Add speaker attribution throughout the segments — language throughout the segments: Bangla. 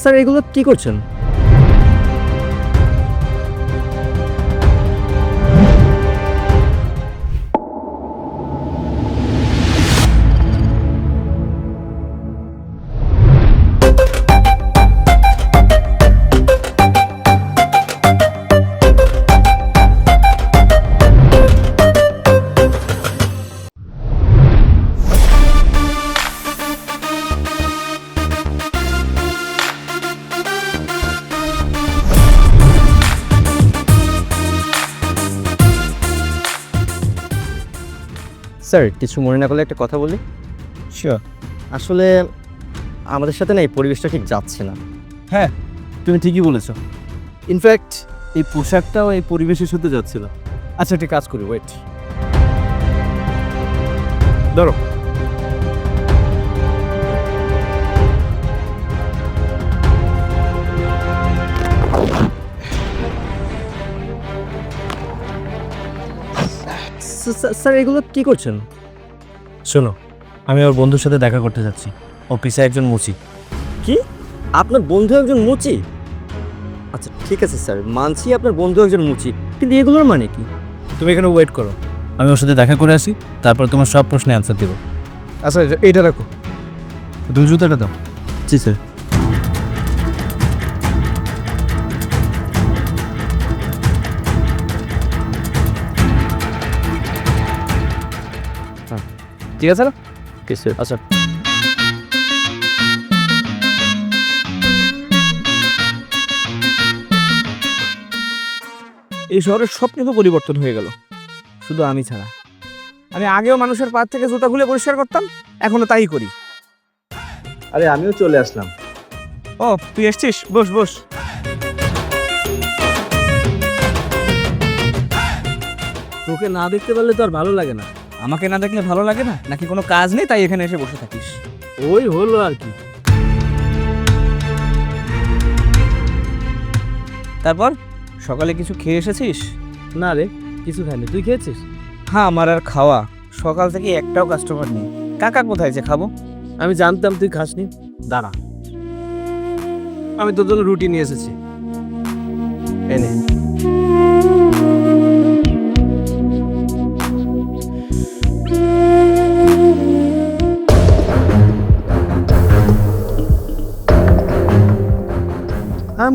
Speaker 1: স্যার এগুলো কি করছেন? স্যার কিছু মনে না করলে একটা কথা বলি?
Speaker 2: শিওর
Speaker 1: আসলে আমাদের সাথে না এই পরিবেশটা ঠিক যাচ্ছে না।
Speaker 2: হ্যাঁ তুমি ঠিকই বলেছ। ইনফ্যাক্ট এই পোশাকটাও এই পরিবেশের সাথে যাচ্ছিল আচ্ছা একটা কাজ করি ওয়েট ধরো।
Speaker 1: স্যার এগুলো কি করছেন?
Speaker 2: শোনো আমি ওর বন্ধুর সাথে দেখা করতে যাচ্ছি। অফিসে একজন মুচি।
Speaker 1: কি? আপনার বন্ধু একজন মুচি? আচ্ছা ঠিক আছে স্যার মানছি আপনার বন্ধু একজন মুচি। কিন্তু এগুলোর মানে কি?
Speaker 2: তুমি এখানে ওয়েট করো। আমি ওর সাথে দেখা করে আসি তারপর তোমার সব প্রশ্নে অ্যান্সার দেবো। আচ্ছা এইটা রাখো দুই জুতাটা দাও।
Speaker 1: জি স্যার।
Speaker 2: ঠিক আছে না?
Speaker 1: স্যার
Speaker 2: আচ্ছা।
Speaker 3: এই শহরের সব কিছু পরিবর্তন হয়ে গেল। শুধু আমি ছাড়া। আমি আগেও মানুষের পা থেকে জুতা খুলে পরিষ্কার করতাম এখনও তাই করি।
Speaker 2: আরে আমিও চলে আসলাম।
Speaker 3: ও তুই এসছিস? বস বস। তোকে না দেখতে পারলে তো আর ভালো লাগে না। আমাকে না দেখলে ভালো লাগে না? নাকি কোনো কাজ নেই তাই এখানে এসে বসে থাকিস?
Speaker 2: ওই হলো আর কি।
Speaker 3: তারপর? সকালে কিছু খেয়ে এসেছিস?
Speaker 2: না রে কিছু খাইনি। তুই খেয়েছিস?
Speaker 3: হ্যাঁ আমার আর খাওয়া। সকাল থেকে একটাও কাস্টমার নেই। কাকা কোথায় যে খাব?
Speaker 2: আমি জানতাম তুই খাসনি। দাঁড়া। আমি তোর জন্য রুটি নিয়ে এসেছি। এনে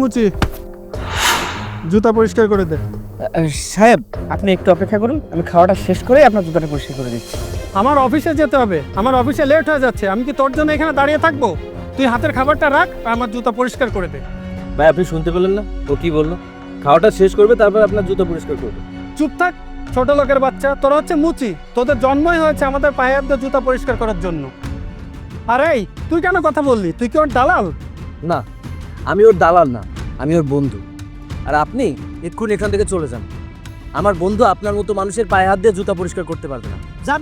Speaker 4: মুচি। জুতা পরিষ্কার করে দে।
Speaker 3: সাহেব আপনি একটু অপেক্ষা করুন। আমি খাওয়াটা শেষ করে আপনার দোকানে পরিষ্কার করে দিচ্ছি।
Speaker 4: আমার অফিসে যেতে হবে। আমার অফিসে লেট হয়ে যাচ্ছে। আমি কি তোর জন্য এখানে দাঁড়িয়ে থাকব? তুই হাতের খাবারটা রাখ আর আমার জুতা পরিষ্কার করে দে।
Speaker 2: ভাই আপনি শুনতে পেলেন না? ও কি বলল? খাওয়াটা শেষ করবে তারপর আপনার জুতো পরিষ্কার করবে।
Speaker 4: চুপ থাক। ছোট লোকের বাচ্চা। তোরা হচ্ছে মুচি। তোদের জন্মই হয়েছে আমাদের পায়ে হাত দিয়ে জুতা পরিষ্কার করার জন্য। আরে এই, তুই কেন কথা বললি? তুই কি ওর দালাল?
Speaker 2: না আমি ওর দালাল না আমি ওর বন্ধু। আর আপনি এক্ষুনি এখান থেকে চলে যান। আমার বন্ধু আপনার মতো মানুষের পায়ে হাত দিয়ে জুতা পরিষ্কার করতে পারবে না।
Speaker 4: যান।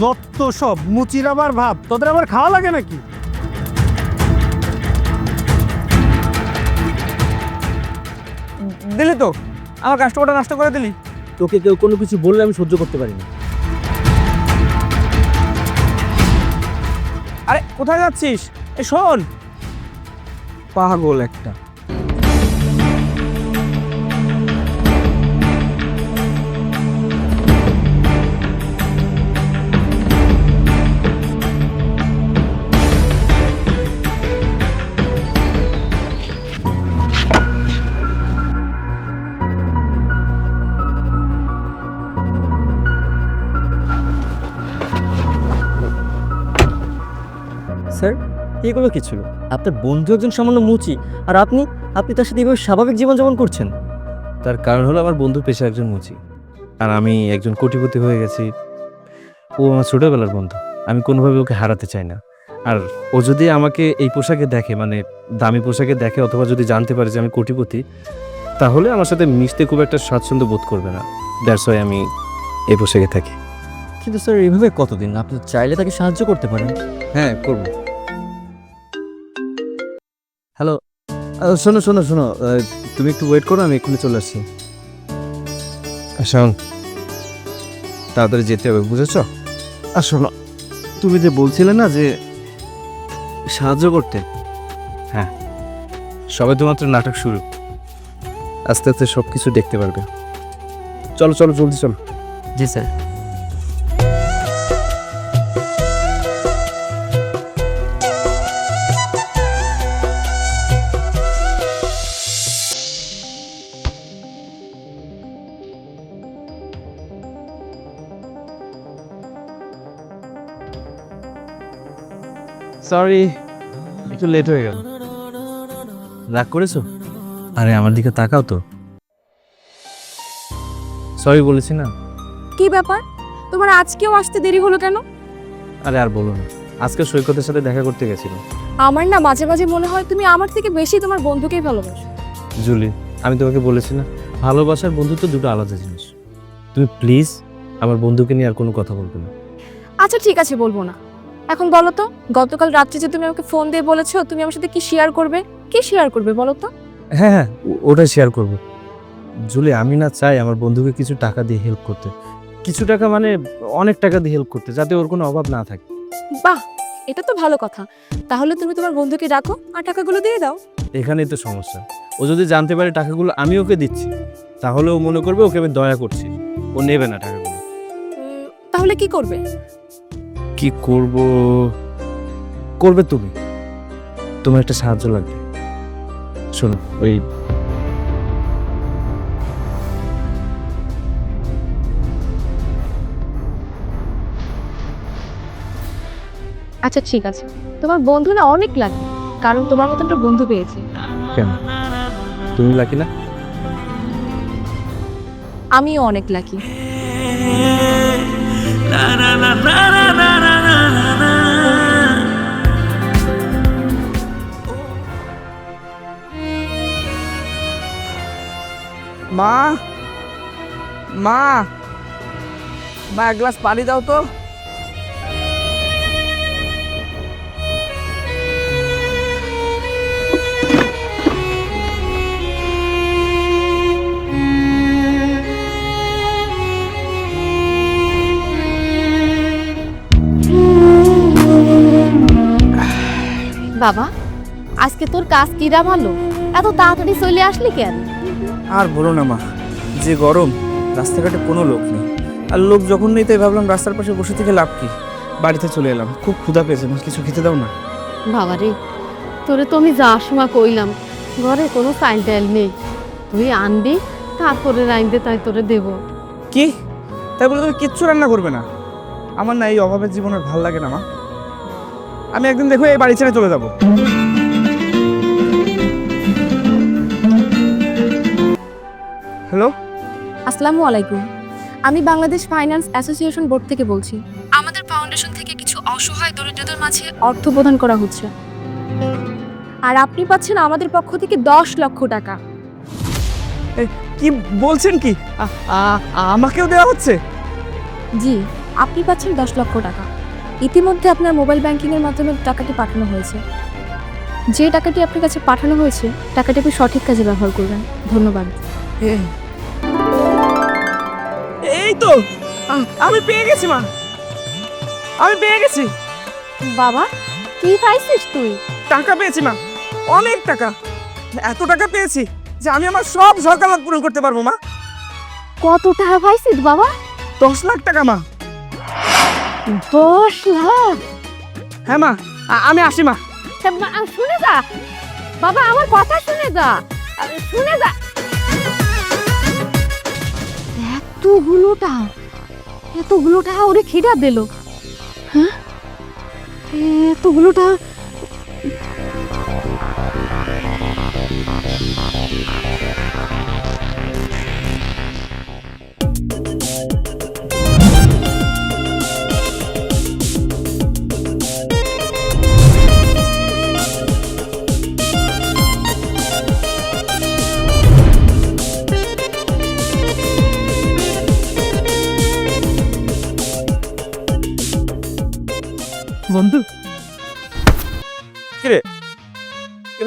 Speaker 4: যত সব মুচির আবার ভাব তোদের আবার খাওয়া লাগে নাকি?
Speaker 3: দিলি তো আমার কাস্টমারটা নষ্ট করে দিলি।
Speaker 2: তোকে কেউ কোনো কিছু বললে আমি সহ্য করতে পারি না।
Speaker 3: আরে কোথায় যাচ্ছিস? এ শোন পাগল একটা।
Speaker 1: এগুলো কি ছিল? আপনার বন্ধু একজন সামান্য মুচি আর আপনি আপনি তার সাথে এভাবে স্বাভাবিক জীবনযাপন করছেন?
Speaker 2: তার কারণ হলো আমার বন্ধুর পেশা একজন মুচি। আর আমি একজন কোটিপতি হয়ে গেছি। ও আমার ছোটোবেলার বন্ধু। আমি কোনোভাবে ওকে হারাতে চাই না। আর ও যদি আমাকে এই পোশাকে দেখে মানে দামি পোশাকে দেখে অথবা যদি জানতে পারে যে আমি কোটিপতি তাহলে আমার সাথে মিশতে খুব একটা স্বাচ্ছন্দ্য বোধ করবে না। দ্যাটস ওয়াই আমি এই পোশাকে থাকি।
Speaker 1: কিন্তু স্যার এইভাবে কতদিন? আপনি চাইলে তাকে সাহায্য করতে পারেন।
Speaker 2: হ্যাঁ করব। হ্যালো শোনো শোনো শোনো। তুমি একটু ওয়েট করো আমি এক্ষুনি চলে আসছি। শোন তাড়াতাড়ি যেতে হবে বুঝেছ? আর শোনো তুমি যে বলছিলে না যে সাহায্য করতে? হ্যাঁ সবে তো মাত্র নাটক শুরু। আস্তে আস্তে সব কিছু দেখতে পারবে। চলো চলো জলদি চলো।
Speaker 1: জি স্যার।
Speaker 2: সরি একটু লেট হয়ে গেল। রাগ করেছ? আরে আমার দিকে তাকাও তো। সরি বলেছি না।
Speaker 5: কি ব্যাপার? তোমার আজকেও আসতে দেরি হলো কেন?
Speaker 2: আরে আর বলো না। আজকে সৈকতের সাথে দেখা করতে গেছিলাম।
Speaker 5: আমার না মাঝে মাঝে মনে হয় তুমি আমার থেকে বেশি তোমার বন্ধুকেই ভালোবাসো।
Speaker 2: জুলি আমি তোমাকে বলেছি না ভালোবাসার বন্ধুত্ব দুটো আলাদা জিনিস। তুমি প্লিজ আমার বন্ধুকে নিয়ে আর কোনো কথা বলবে না।
Speaker 5: আচ্ছা ঠিক আছে বলব না। এখন বলো তো গতকাল রাত্রে যে তুমি আমাকে ফোন দিয়ে বলেছ তুমি আমার সাথে কি শেয়ার করবে? কি শেয়ার করবে বলো তো?
Speaker 2: হ্যাঁ হ্যাঁ ওটা শেয়ার করব। জুলি আমি না চাই আমার বন্ধুকে কিছু টাকা দিয়ে হেল্প করতে। কিছু টাকা মানে অনেক টাকা দিয়ে হেল্প করতে যাতে ওর কোনো অভাব না থাকে।
Speaker 5: বাহ এটা তো ভালো কথা। তাহলে তুমি তোমার বন্ধুকে ডাকো আর টাকাগুলো দিয়ে দাও।
Speaker 2: এখানেই তো সমস্যা। ও যদি জানতে পারে টাকাগুলো আমি ওকে দিচ্ছি তাহলে ও মনে করবে ওকে আমি দয়া করছি। ও নেবে না টাকাগুলো।
Speaker 5: তাহলে কি করবে?
Speaker 2: কি করব? করবে তুমি। তোমার একটা সাহায্য লাগবে। শোনো ওই
Speaker 5: আচ্ছা ঠিক আছে। তোমার বন্ধু না অনেক লাগে কারণ তোমার মতন একটা বন্ধু পেয়েছে।
Speaker 2: কেন? তুমি লাকি না?
Speaker 5: আমিও অনেক লাকি
Speaker 3: মা মা মা এক গ্লাস পানি দাও তো
Speaker 6: বাবা? আজকে তোর কাজ কিরা ভালো এত তাড়াতাড়ি চলে আসলি কেন?
Speaker 3: আর বলো না মা যে গরম রাস্তাঘাটে কোনো লোক নেই। আর লোক যখন নেই তাই ভাবলাম রাস্তার পাশে বসে থেকে লাভ কি? বাড়িতে চলে এলাম খুব ক্ষুধা পেয়েছে মা কিছু খেতে দাও না।
Speaker 6: বাবা রে তোরে তো আমি যাওয়ার সময় কইলাম ঘরে কোনো চাইল টাইল নেই। তুই আনবি তারপরে রাইন্দে তাই তোরে দেব।
Speaker 3: কি? তাই বলে তুমি কিচ্ছু রান্না করবে না? আমার না এই অভাবের জীবনের ভালো লাগে না মা। আমি একদিন দেখো এই বাড়ি ছেড়ে চলে যাব। হ্যালো
Speaker 5: আসসালামু আলাইকুম। আমি বাংলাদেশ ফাইন্যান্স অ্যাসোসিয়েশন বোর্ড থেকে বলছি। আমাদের ফাউন্ডেশন থেকে কিছু অসহায় দরিদ্রদের মাঝে অর্থ প্রদান করা হচ্ছে। আর আপনি পাচ্ছেন আমাদের পক্ষ থেকে দশ লক্ষ টাকা।
Speaker 3: কি বলছেন কি? আমাকেও দেওয়া হচ্ছে?
Speaker 5: জি আপনি পাচ্ছেন দশ লক্ষ টাকা। ইতিমধ্যে আপনার মোবাইল ব্যাংকিংয়ের মাধ্যমে টাকাটি পাঠানো হয়েছে। যে টাকাটি আপনার কাছে পাঠানো হয়েছে টাকাটি আপনি সঠিক কাজে ব্যবহার করবেন। ধন্যবাদ।
Speaker 3: এই তো আমি পেয়ে গেছি মা। আমি পেয়ে গেছি।
Speaker 6: বাবা কি পাইছিস তুই?
Speaker 3: টাকা পেয়েছি মা। অনেক টাকা। এত টাকা পেয়েছি যে আমি আমার সব সকালাত পূরণ করতে পারব মা।
Speaker 6: কত টাকা পাইছিস বাবা?
Speaker 3: দশ লাখ টাকা মা।
Speaker 6: দশ লাখ
Speaker 3: হ্যাঁ মা আমি আসি মা।
Speaker 6: শুনে যা। বাবা আমার কথা শুনে যা। শুনে যা। এতগুলো টাকা এতগুলো টাকা ওরে খিদা দিল। হ্যাঁ? এতগুলো টাকা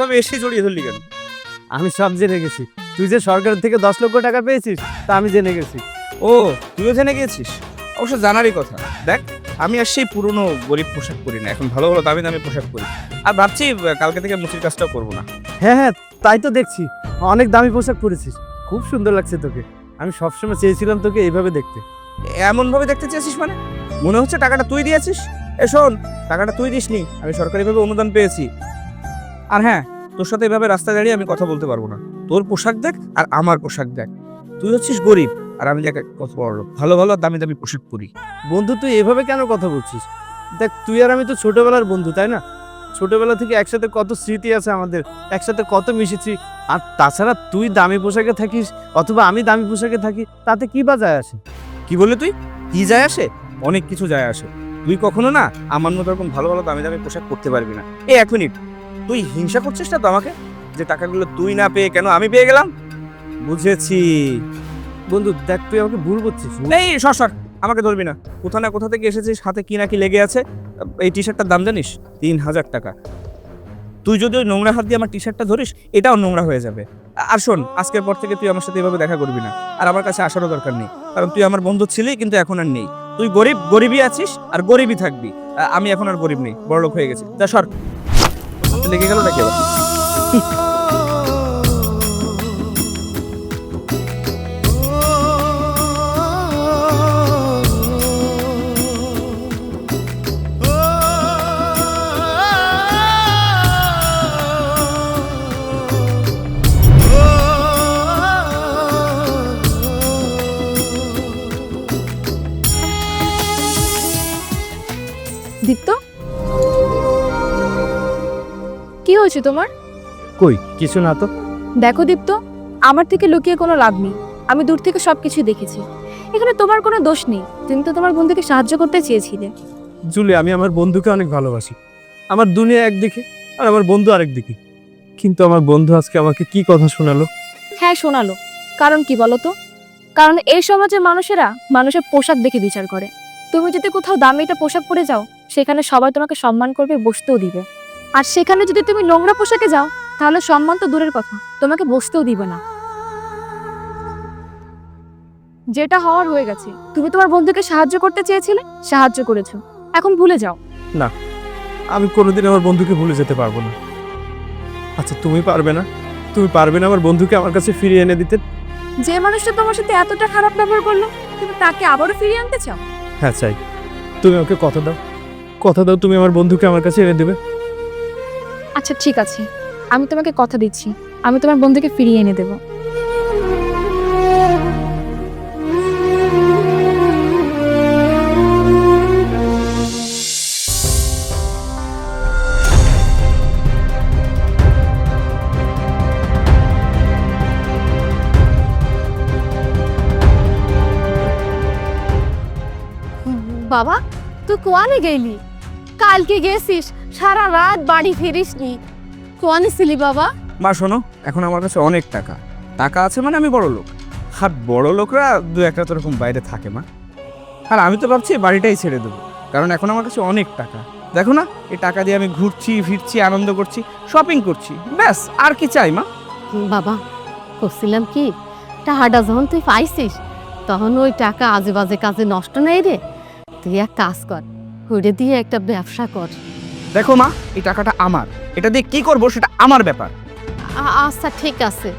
Speaker 3: এভাবে এসে জড়িয়ে ধরলি কেন?
Speaker 1: আমি সব জেনে গেছি। তুই যে সরকার থেকে দশ লক্ষ টাকা পেয়েছিস তা আমি জেনে গেছি।
Speaker 3: ও তুইও জেনে গেছিস? অবশ্য জানারই কথা। দেখ আমি আর সেই পুরনো গরিব পোশাক পরি না। এখন ভালো ভালো দামি দামি পোশাক পরি। আর ভাবছি কালকে থেকে মুচির কাজটাও করব না।
Speaker 2: হ্যাঁ হ্যাঁ তাই তো দেখছি। অনেক দামি পোশাক পরেছিস। খুব সুন্দর লাগছে তোকে। আমি সবসময় চেয়েছিলাম তোকে এইভাবে দেখতে।
Speaker 3: এমন ভাবে দেখতে চেয়েছিস মানে? মনে হচ্ছে টাকাটা তুই দিয়েছিস? এ শোন টাকাটা তুই দিসনি। আমি সরকারিভাবে অনুদান পেয়েছি। আর হ্যাঁ তোর সাথে এভাবে রাস্তায় দাঁড়িয়ে আমি কথা বলতে পারব না। তোর পোশাক দেখ আর আমার পোশাক দেখ। তুই হচ্ছিস গরিব আর আমি দেখ কত বড় লোক। ভালো ভালো দামি দামি পোশাক পরি।
Speaker 2: বন্ধু তুই এভাবে কেন কথা বলছিস? দেখ তুই আর আমি তো ছোটবেলার বন্ধু তাই না? ছোটবেলা থেকে একসাথে কত স্মৃতি আছে আমাদের একসাথে কত মিশেছি। আর তাছাড়া তুই দামি পোশাকে থাকিস অথবা আমি দামি পোশাকে থাকি তাতে কি বা যায় আসে?
Speaker 3: কি বললি তুই? কি যায় আসে? অনেক কিছু যায় আসে। তুই কখনো না আমার মতো এরকম ভালো ভালো দামি দামি পোশাক পরতে পারবি না। এই এক মিনিট। তুই হিংসা করছিস না তো আমাকে? যে টাকাগুলো তুই না পেয়ে কেন আমি পেয়ে গেলাম? বুঝেছি।
Speaker 2: বন্ধু দেখ তুই আমাকে ভুল করছিস
Speaker 3: এই সর সর আমাকে ধরবি না। কোথা না কোথা থেকে এসেছিস হাতে কি না কি লেগে আছে? এই টি শার্টটার দাম জানিস? তিন হাজার টাকা। তুই যদি ওই নোংরা হাত দিয়ে আমার টি শার্টটা ধরিস এটাও নোংরা হয়ে যাবে। আর শোন আজকের পর থেকে তুই আমার সাথে এভাবে দেখা করবি না। আর আমার কাছে আসারও দরকার নেই। কারণ তুই আমার বন্ধু ছিলি কিন্তু এখন আর নেই। তুই গরিব গরিবই আছিস আর গরিবই থাকবি। আমি এখন আর গরিব নেই বড় লোক হয়ে গেছি। তা সর। লেগে গেল নাকি আবার?
Speaker 5: হয়েছে তোমার?
Speaker 2: কই কিছু না তো।
Speaker 5: দেখো দীপ্ত আমার থেকে লুকিয়ে কোনো লাভ নেই। আমি দূর থেকে সবকিছু দেখেছি। এখানে তোমার কোনো দোষ নেই। তুমি তো তোমার বন্ধুকে সাহায্য করতে চেয়েছিলে।
Speaker 2: জুলি আমি আমার বন্ধুকে অনেক ভালোবাসি। আমার দুনিয়া একদিকে আর আমার বন্ধু আরেক দিকে। কিন্তু আমার বন্ধু আজকে আমাকে কি কথা শোনালো?
Speaker 5: হ্যাঁ শোনালো। কারণ কি বলো তো? কারণ এই সমাজে মানুষেরা মানুষের পোশাক দেখে বিচার করে। তুমি যদি কোথাও দামি একটা পোশাক পরে যাও সেখানে সবাই তোমাকে সম্মান করবে বসতেও দিবে। আর সেখানে যদি তুমি নোংরা পোশাকে যাও তাহলে সম্মান তো দূরের কথা। তোমাকে বসতেও দিবে না। যেটা হওয়ার হয়ে গেছে। তুমি তোমার বন্ধুকে সাহায্য করতে চেয়েছিলে? সাহায্য করেছ। এখন ভুলে যাও।
Speaker 2: না আমি কোনোদিন আমার বন্ধুকে ভুলে যেতে পারব না। আচ্ছা তুমি পারবে না? তুমি পারবে না আমার বন্ধুকে আমার কাছে ফিরিয়ে এনে দিতে?
Speaker 5: যে মানুষটা তোমার সাথে এতটা খারাপ ব্যবহার করল তুমি তাকে আবারও ফিরিয়ে আনতে চাও?
Speaker 2: হ্যাঁ চাই। তুমি ওকে কথা দাও। কথা দাও তুমি আমার বন্ধুকে আমার কাছে এনে দেবে।
Speaker 5: আচ্ছা ঠিক আছে। আমি তোমাকে কথা দিচ্ছি। আমি তোমার বন্ধুকে ফিরিয়ে এনে দেবো।
Speaker 6: বাবা, তুই কোয়ালে গেলি? কালকে গেছিস। সারা রাত বাড়ি ফিরিসনি। কোয়ানে ছিলি বাবা?
Speaker 3: মা শোনো এখন আমার কাছে অনেক টাকা। টাকা আছে মানে আমি বড় লোক আর বড় লোকরা দু একটা তো এরকম বাইরে থাকে মা। আর আমি তো ভাবছি বাড়িটাই ছেড়ে দেবো। কারণ এখন আমার কাছে অনেক টাকা। দেখো না এই টাকা দিয়ে আমি ঘুরছি ফিরছি আনন্দ করছি শপিং করছি। ব্যাস আর কি চাই মা?
Speaker 6: বাবা করছিলাম কি? টাকাটা যখন তুই পাইছিস তখন ওই টাকা আজে বাজে কাজে নষ্ট নেই রে। তুই এক কাজ কর ঘুরে দিয়ে একটা ব্যবসা কর।
Speaker 3: দেখো মা এই টাকাটা আমার। এটা দিয়ে কি করব সেটা আমার ব্যাপার।
Speaker 6: আ- আচ্ছা ঠিক আছে।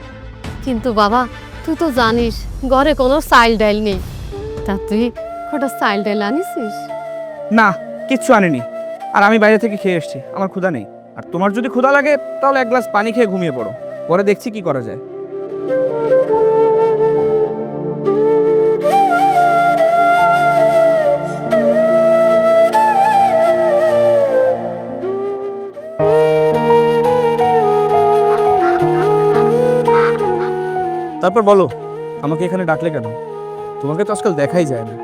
Speaker 6: কিন্তু বাবা তুই তো জানিস ঘরে কোনো চাইল ডাইল নেই। তা তুই কটা চাইল ডাইল আনিছিস?
Speaker 3: না কিচ্ছু আনিনি। আর আমি বাইরে থেকে খেয়ে এসেছি আমার ক্ষুধা নেই। আর তোমার যদি ক্ষুধা লাগে তাহলে এক গ্লাস পানি খেয়ে ঘুমিয়ে পড়ো। পরে দেখছি কি করা যায়। তারপর বলো আমাকে এখানে ডাকলে কেন? তোমাকে তো আজকাল দেখাই যায় না।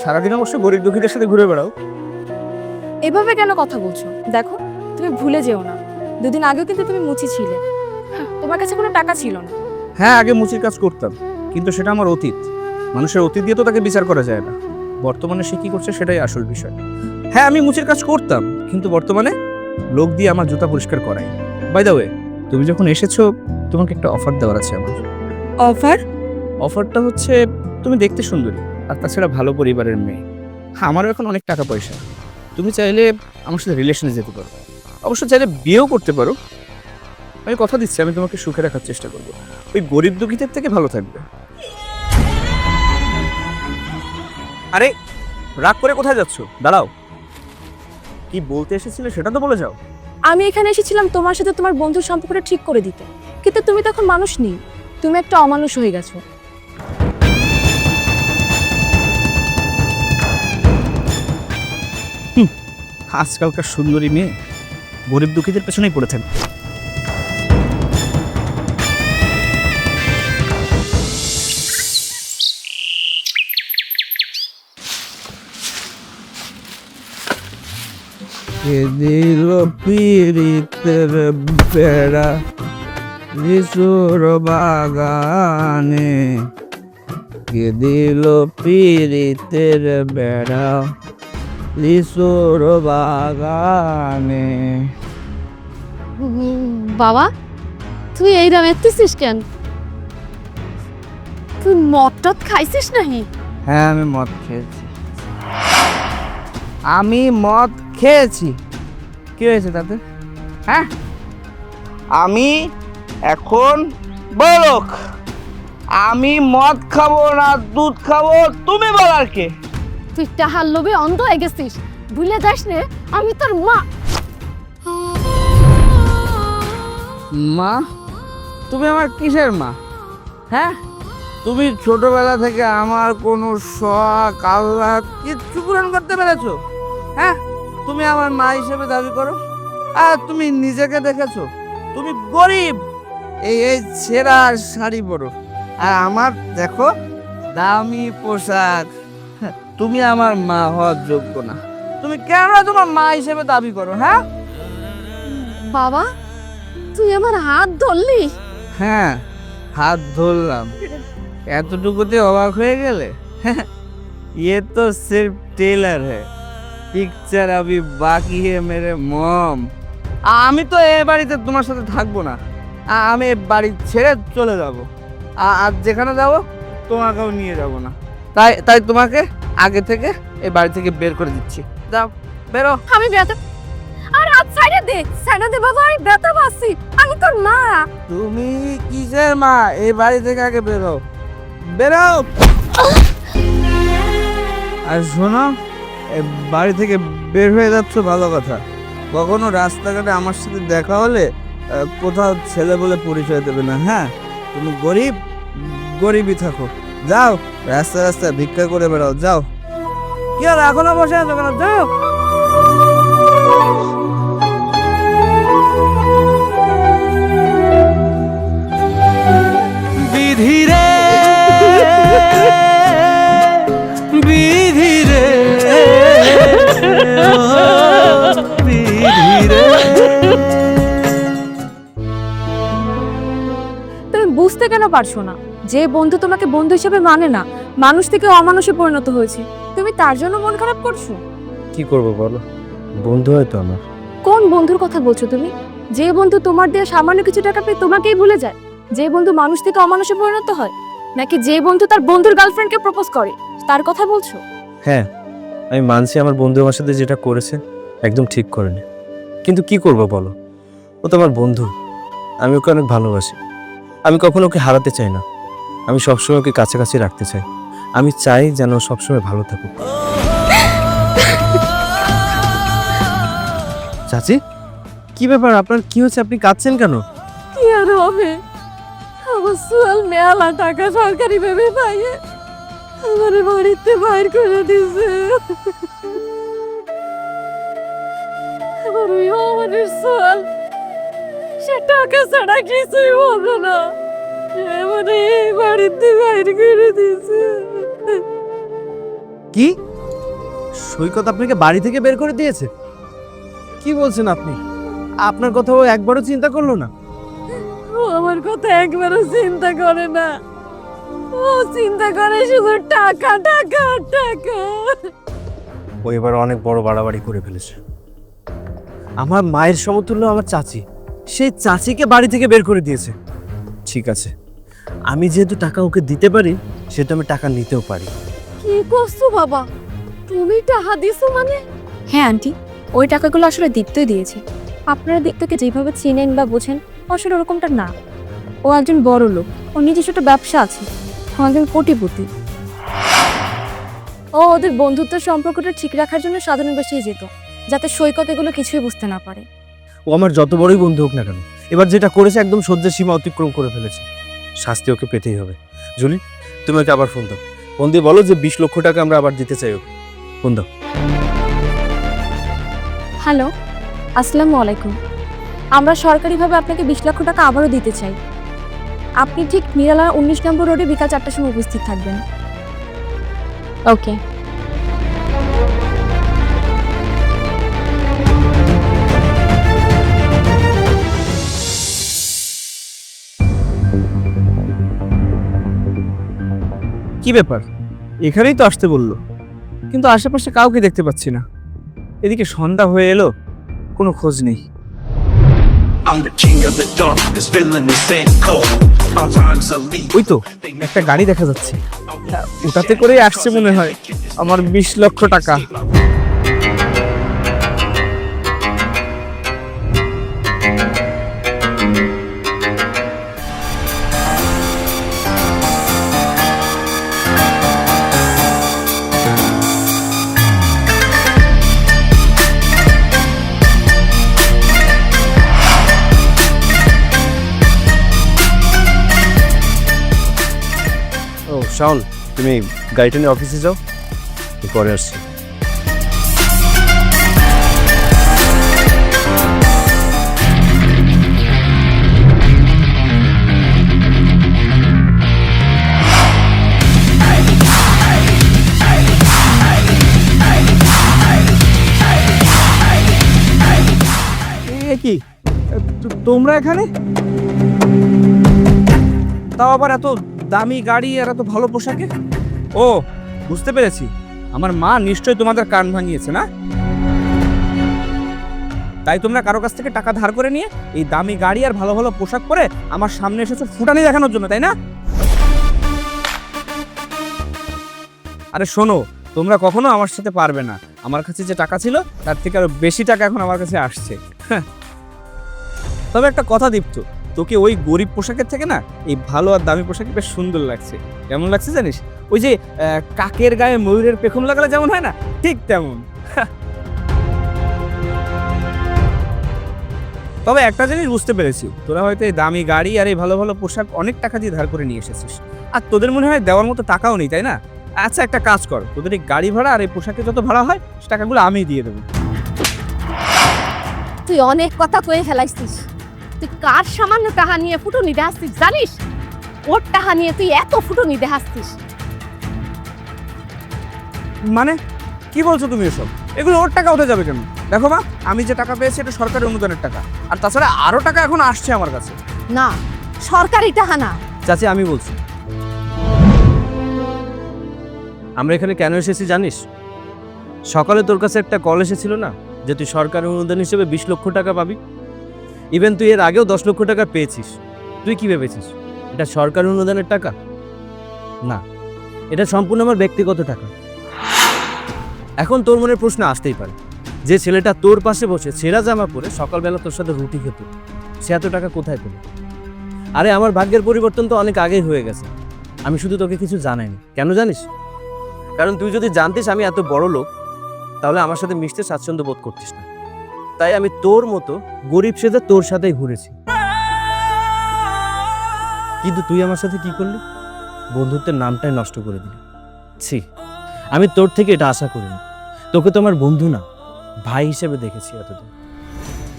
Speaker 3: সারাদিন অবশ্য গরিব দুঃখীদের সাথে ঘুরে বেড়াও।
Speaker 5: এভাবে কেন কথা বলছো? দেখো তুমি ভুলে যেও না। দুদিন আগেও কিন্তু তুমি মুচি ছিলে। হ্যাঁ, তোমার কাছে কোনো টাকা ছিল না।
Speaker 3: হ্যাঁ আগে মুচির কাজ করতাম কিন্তু সেটা আমার অতীত। মানুষের অতীত দিয়ে তো তাকে বিচার করা যায় না। বর্তমানে সে কি করছে সেটাই আসল বিষয়। হ্যাঁ আমি মুচির কাজ করতাম কিন্তু বর্তমানে লোক দিয়ে আমার জুতা পরিষ্কার করাই। বাই দ্য ওয়ে তুমি যখন এসেছ তোমাকে একটা অফার দেওয়ার আছে আমার।
Speaker 5: অফার
Speaker 3: অফারটা হচ্ছে তুমি দেখতে সুন্দরী আর তাছাড়া ভালো পরিবারের মেয়ে।
Speaker 7: হ্যাঁ আমারও এখন অনেক টাকা পয়সা তুমি চাইলে আমার সাথে রিলেশনে যেতে পারো। অবশ্য চাইলে বিয়েও করতে পারো। আমি কথা দিচ্ছি আমি তোমাকে সুখে রাখার চেষ্টা করব। ওই গরিব দুঃখীদের থেকে ভালো থাকবে। আরে রাগ করে কোথায় যাচ্ছ? দাঁড়াও। কি বলতে এসেছিলে সেটা তো বলে যাও।
Speaker 5: আমি এখানে এসেছিলাম তোমার সাথে তোমার বন্ধুর সম্পর্কটা ঠিক করে দিতে। কিন্তু তুমি তখন মানুষ নেই। তুমি একটা অমানুষ হয়ে গেছো।
Speaker 7: আজকালকার সুন্দরী মেয়ে গরিব দুঃখীদের পেছনেই পড়ে থাকবে
Speaker 3: দিল পিরিতের বেড়া লিচুর বাগানে কে দিল পিরিতের বেড়া। লিচুর বাগানে।
Speaker 6: বাবা তুই এই রাম এত্তিস কেন? তুই মদ টদ খাইছিস নাকি?
Speaker 3: হ্যাঁ আমি মদ খেয়েছি। আমি মদ খেয়েছি। কি হয়েছে তাতে? হ্যাঁ? আমি এখন বলক আমি মদ খাব না দুধ খাব তুমি বলার কে?
Speaker 6: তুই টাহার লোভে অন্ধ হয়ে গেছিস ভুলে যাস নে আমি তোর মা।
Speaker 3: মা? তুমি আমার কিসের মা? হ্যাঁ? তুমি ছোটবেলা থেকে আমার কোনো শখ আহ্লাদ কিচ্ছু পূরণ করতে পেরেছ? হ্যাঁ? তুমি আমার মা হিসেবে দাবি করো। আর তুমি নিজেকে দেখেছ। তুমি গরিব। এই এই সেরা শাড়ি পরো। আর আমার দেখো দামি পোশাক। তুমি আমার মা হওয়ার যোগ্য না। তুমি কেন তোমার মা হিসেবে দাবি করো হ্যাঁ?
Speaker 6: বাবা তুই আমার হাত ধরলি?
Speaker 3: হ্যাঁ হাত ধরলাম। এতটুকুতে অবাক হয়ে গেলে? ইয়ে তো সিফ টেলার হ্যাঁ পিকচার আবি বাকি হে মেরে মম। আমি তো এ বাড়িতে তোমার সাথে থাকব না। আমি বাড়ি ছেড়ে চলে যাব। আর যেখানে যাব তোমাকেও নিয়ে যাব না। তাই তাই তোমাকে আগে থেকে এই বাড়ি থেকে বের করে দিচ্ছি। যাও বেরো।
Speaker 5: আমি ব্যথা আর হাত সাইডে দে। সাইডে দে বাবা আমি ব্যথা পাচ্ছি আমি তোর মা।
Speaker 3: তুমি কিসের মা? এই বাড়ি থেকে আগে বেরো। বেরো! আর শোনো বাড়ি থেকে বের হয়ে যাচ্ছ ভালো কথা। কখনো রাস্তাঘাটে আমার সাথে দেখা হলে কোথাও ছেলে বলে পরিচয় দেবে না হ্যাঁ? তুমি গরিব, গরিবই থাকো। যাও রাস্তা রাস্তায় ভিক্ষা করে বেড়াও, যাও। কি আর এখনও বসে আছো কেন? যাও।
Speaker 5: পারছ না। যে বন্ধু তোমাকে বন্ধু হিসেবে মানে না মানুষ থেকে অমানুষে পরিণত হয়েছে। তুমি তার জন্য মন খারাপ করছ?
Speaker 3: কি করব বলো? বন্ধু হয়তো আমার।
Speaker 5: কোন বন্ধুর কথা বলছো তুমি? যে বন্ধু তোমার দেওয়া সামান্য কিছু টাকা পেয়ে তোমাকেই ভুলে যায়? যে বন্ধু মানুষ থেকে অমানুষে পরিণত হয়? নাকি যে বন্ধু তার বন্ধুর গার্লফ্রেন্ডকে প্রপোজ করে? তার কথা বলছো?
Speaker 3: হ্যাঁ আমি মানছি আমার বন্ধু আমার সাথে যেটা করেছে একদম ঠিক করেনি। কিন্তু কি করব বলো? ও তো আমার বন্ধু। আমি ওকে অনেক ভালোবাসি। আমি কখনো ওকে হারাতে চাই না। আমি সবসময় ওকে কাছাকাছি রাখতে চাই। আমি চাই যেন সবসময় ভালো থাকুক। চাচি, কি ব্যাপার? আপনার কি হচ্ছে আপনি কাঁদছেন কেন?
Speaker 5: কি আর হবে? আমার সোয়াল মেলা টাকা সরকারি ভেবে পাইয়ে আমার বাড়িতে বাইর করে দিছে আমার ওই আমাদের সোয়াল সে টাকা ছাড়া কিছুই হবে না। এবারে এই বাড়িতে বাইর করে দিছে
Speaker 2: কি? সৈকত আপনাকে বাড়ি থেকে বের করে দিয়েছে? কি বলছেন আপনি? আপনার কথা ও একবারও চিন্তা করল না?
Speaker 5: ও আমার কথা একবারও চিন্তা করে না। ও চিন্তা করে শুধু টাকা টাকা টাকা।
Speaker 3: ও এবার অনেক বড় বাড়াবাড়ি করে ফেলেছে।
Speaker 2: আমার মায়ের সমতুল্য আমার চাচি। সেই চাচিকে বাড়ি থেকে বের করে দিয়েছে। ঠিক আছে আমি যেহেতু টাকা ওকে দিতে পারি সেহেতু আমি টাকা নিতেও পারি।
Speaker 5: কি করছ বাবা?
Speaker 6: তুমি টাকা দিছো মানে?
Speaker 5: হ্যাঁ আন্টি ওই টাকাগুলো আসলে দীপ্তই দিয়েছে। আপনারা দীপ্তকে যেভাবে চেনেন বা বোঝেন আসলে ওরকমটা না। ও একজন বড় লোক ওর নিজস্ব একটা ব্যবসা আছে। ও একজন কোটিপতি। ও ওদের বন্ধুত্বের সম্পর্কটা ঠিক রাখার জন্য সাধারণ বেশি যেত যাতে সৈকত এগুলো কিছুই বুঝতে না পারে।
Speaker 2: ও আমার যত বড়ই বন্ধু হোক না কেন, এবার যেটা করেছে একদম সহ্যের সীমা অতিক্রম করে ফেলেছে। শাস্তি ওকে পেতেই হবে। জুলি তুমি ওকে আবার ফোন দাও। ফোন দিয়ে বলো যে বিশ লক্ষ টাকা আমরা আবার দিতে চাই ওকে। ফোন দাও।
Speaker 5: হ্যালো আসসালামু আলাইকুম। আমরা সরকারিভাবে আপনাকে বিশ লক্ষ টাকা আবারও দিতে চাই। আপনি ঠিক নিরালা উনিশ নম্বর রোডে বিকাল চারটার সময় উপস্থিত থাকবেন। ওকে
Speaker 3: কি ব্যাপার? এখানেই তো আসতে বলল। কিন্তু আশেপাশে কাউকে দেখতে পাচ্ছি না। এদিকে সন্ধ্যা হয়ে এলো কোনো খোঁজ নেই. ওই তো একটা গাড়ি দেখা যাচ্ছে। ওটাতে করেই আসছে মনে হয়। আমার বিশ লক্ষ টাকা।
Speaker 2: শাওন তুমি গাড়িটা নিয়ে অফিসে যাও পরে আসছি।
Speaker 3: কি? তোমরা এখানে? তাও আবার এত দামি গাড়ি আর এত ভালো পোশাকে। ও, বুঝতে পেরেছি। আমার মা নিশ্চয়ই তোমাদের কান ভাঙিয়েছে, না? তাই তোমরা কারও কাছ থেকে টাকা ধার করে নিয়ে এই দামি গাড়ি আর ভালো ভালো পোশাক পরে আমার সামনে এসেছ ফুটানি দেখানোর জন্য, তাই না? আরে শোনো, তোমরা কখনো আমার সাথে পারবে না। আমার কাছে যে টাকা ছিল, তার থেকে আরও বেশি টাকা এখন আমার কাছে আসছে। হ্যাঁ। তবে একটা কথা দীপ্ত তোকে ওই গরিব পোশাকের থেকে না এই ভালো আর দামি পোশাকে বেশ সুন্দর লাগছে। কেমন লাগছে জানিস? ওই যে কাকের গায়ে ময়ূরের পেখম লাগালে যেমন হয় না, ঠিক তেমন। তবে একটা জিনিস বুঝতে পেরেছি, তোরা হয়তো এই দামি গাড়ি আর এই ভালো ভালো পোশাক অনেক টাকা দিয়ে ধার করে নিয়ে এসেছিস। আর তোদের মনে হয় দেওয়ার মতো টাকাও নেই, তাই না? আচ্ছা একটা কাজ কর, তোদের এই গাড়ি ভাড়া আর এই পোশাকে যত ভাড়া হয়, সে টাকাগুলো আমি দিয়ে দেবো।
Speaker 6: তুই অনেক কথা কয়ে ফেলাইছিস। তুই কার সামান্য টাকা নিয়ে ফুটুনি দেখাচ্ছিস জানিস? ওর টাকা নিয়ে তুই এত ফুটুনি দেখাচ্ছিস
Speaker 3: মানে? কি বলছো তুমি এসব? এগুলো ওর টাকা উঠে যাবে কেন? দেখো মা আমি যে টাকা পেয়েছি এটা সরকারি অনুদানের টাকা। আর তাছাড়া আরও টাকা এখন আসছে আমার কাছে।
Speaker 6: না সরকারি টাকা না।
Speaker 2: চাচি আমি বলছি। আমরা এখানে কেন এসেছি জানিস? সকালে তোর কাছে একটা কল এসেছিল না যে তুই সরকারি অনুদান হিসেবে বিশ লক্ষ টাকা পাবি? ইভেন তুই এর আগেও দশ লক্ষ টাকা পেয়েছিস। তুই কি ভেবেছিস? এটা সরকারি অনুদানের টাকা? না, এটা সম্পূর্ণ আমার ব্যক্তিগত টাকা। এখন তোর মনে প্রশ্ন আসতেই পারে, যে ছেলেটা তোর পাশে বসে ছেঁড়া জামা পরে সকালবেলা তোর সাথে রুটি খেত, সে এত টাকা কোথায় পেল? আরে, আমার ভাগ্যের পরিবর্তন তো অনেক আগেই হয়ে গেছে। আমি শুধু তোকে কিছু জানাইনি। কেন জানিস? কারণ তুই যদি জানতিস আমি এত বড় লোক, তাহলে আমার সাথে মিশতে স্বাচ্ছন্দ্য বোধ করতিস না। তাই আমি তোর মতো গরিব সেজে তোর সাথেই ঘুরেছি। কিন্তু তুই আমার সাথে কি করলি? বন্ধুত্বের নামটাই নষ্ট করে দিলি। ছি, আমি তোর থেকে এটা আশা করিনি। তোকে তো আমার বন্ধু না, ভাই হিসেবে দেখেছি এতদিন।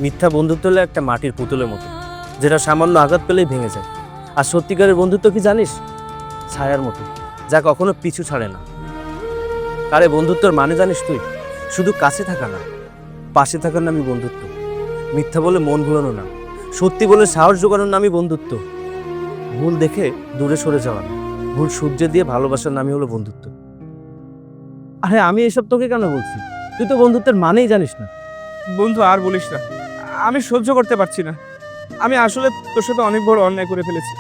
Speaker 2: মিথ্যা বন্ধুত্ব হলো একটা মাটির পুতুলের মতো, যেটা সামান্য আঘাত পেলেই ভেঙে যায়। আর সত্যিকারের বন্ধুত্ব কি জানিস? ছায়ার মতো, যা কখনো পিছু ছাড়ে না। আরে বন্ধুত্বর মানে জানিস তুই? শুধু কাছে থাকা না। পাশে থাকার নামই বন্ধুত্ব। মিথ্যা বলে মন ভুলানো না, সত্যি বলে সাহস জোগানোর নামই বন্ধুত্ব। ভুল দেখে দূরে সরে যাওয়া, ভুল সূর্য দিয়ে ভালোবাসার নামই হলো বন্ধুত্ব। আরে, আমি এসব তোকে কেন বলছি? তুই তো বন্ধুত্বের মানেই জানিস না।
Speaker 3: বন্ধু, আর বলিস না। আমি সহ্য করতে পারছি না। আমি আসলে তোর সাথে অনেক বড় অন্যায় করে ফেলেছি।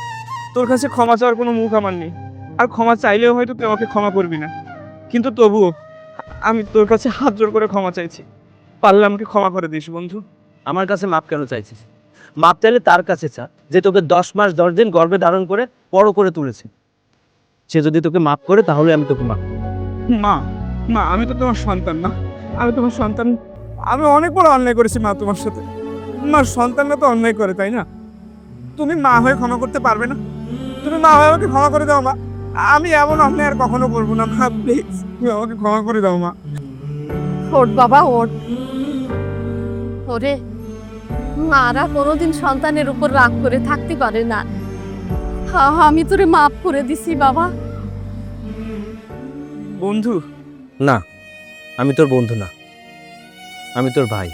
Speaker 3: তোর কাছে ক্ষমা চাওয়ার কোনো মুখ আমার নেই। আর ক্ষমা চাইলেও হয়তো তুই আমাকে ক্ষমা করবি না। কিন্তু তবুও, আমি তোর কাছে হাত জোর করে ক্ষমা চাইছি। পারলে আমাকে ক্ষমা করে দিস বন্ধু।
Speaker 4: আমার কাছে মাপ কেন চাইছিস? মাপ চাইলে তার কাছে চা যে তোকে দশ মাস দশ দিন গর্বে ধারণ করে বড় করে তুলেছে। সে যদি তোকে মাপ করে তাহলে আমি তোকে মাপ
Speaker 3: মা মা আমি তো তোমার সন্তান না। আমি তোমার সন্তান আমি অনেক বড় অন্যায় করেছি মা তোমার সাথে। মা সন্তানরা তো অন্যায় করে তাই না? তুমি মা হয়ে ক্ষমা করতে পারবে না? তুমি মা হয়ে আমাকে ক্ষমা করে দাও মা। আমি এমন অন্যায় আর কখনো করব না মা প্লিজ। তুমি আমাকে ক্ষমা করে দাও মা।
Speaker 6: ওঠ বাবা ওঠ ওরে মারা কোনোদিন সন্তানের উপর রাগ করে থাকতে পারে না। হা- আমি তোরে মাফ করে দিছি বাবা।
Speaker 3: বন্ধু?
Speaker 2: না আমি তোর বন্ধু না। আমি তোর ভাই।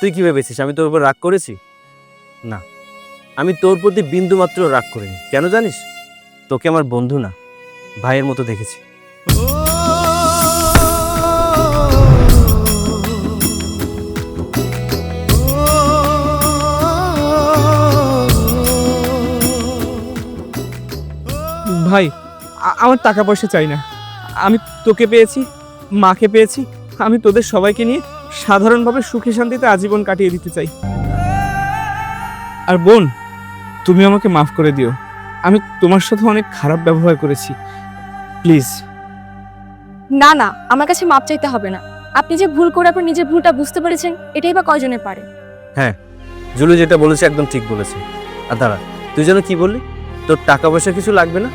Speaker 2: তুই কি ভেবেছিস আমি তোর উপর রাগ করেছি? না আমি তোর প্রতি বিন্দু মাত্র রাগ করিনি। কেন জানিস? তোকে আমার বন্ধু না ভাইয়ের মতো দেখেছি।
Speaker 3: ভাই আমার টাকা পয়সা চাই না। আমি তোকে পেয়েছি মাকে পেয়েছি আমি তোদের সবাইকে নিয়ে সাধারণভাবে সুখে শান্তিতে আজীবন কাটিয়ে দিতে চাই। আর বোন তুমি আমাকে মাফ করে দিও। আমি তোমার সাথে অনেক খারাপ ব্যবহার করেছি। প্লিজ।
Speaker 5: না না আমার কাছে মাপ চাইতে হবে না। আপনি যে ভুল করে আপনার নিজের ভুলটা বুঝতে পেরেছেন এটাই বা কয়জনে পারে?
Speaker 2: জুলি যেটা বলেছে একদম ঠিক বলেছে। আর দাঁড়া তুই যেন কি বললি? তোর টাকা পয়সা কিছু লাগবে না?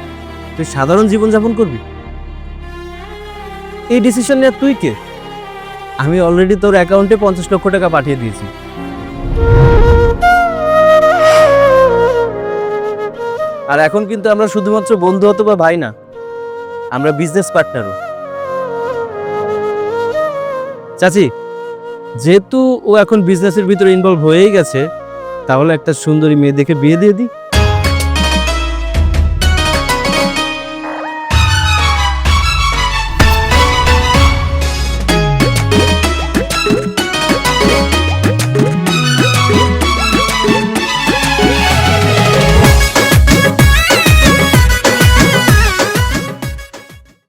Speaker 2: তুই সাধারণ জীবনযাপন করবি? এই ডিসিশন নেওয়া তুই কে? আমি অলরেডি তোর অ্যাকাউন্টে পঞ্চাশ লক্ষ টাকা পাঠিয়ে দিয়েছি। আর এখন কিন্তু আমরা শুধুমাত্র বন্ধু অথবা ভাই না, আমরা বিজনেস পার্টনারও চাচি, যেহেতু ও এখন বিজনেসের ভিতরে ইনভলভ হয়েই গেছে, তাহলে একটা সুন্দরী মেয়ে দেখে বিয়ে দিয়ে দিই।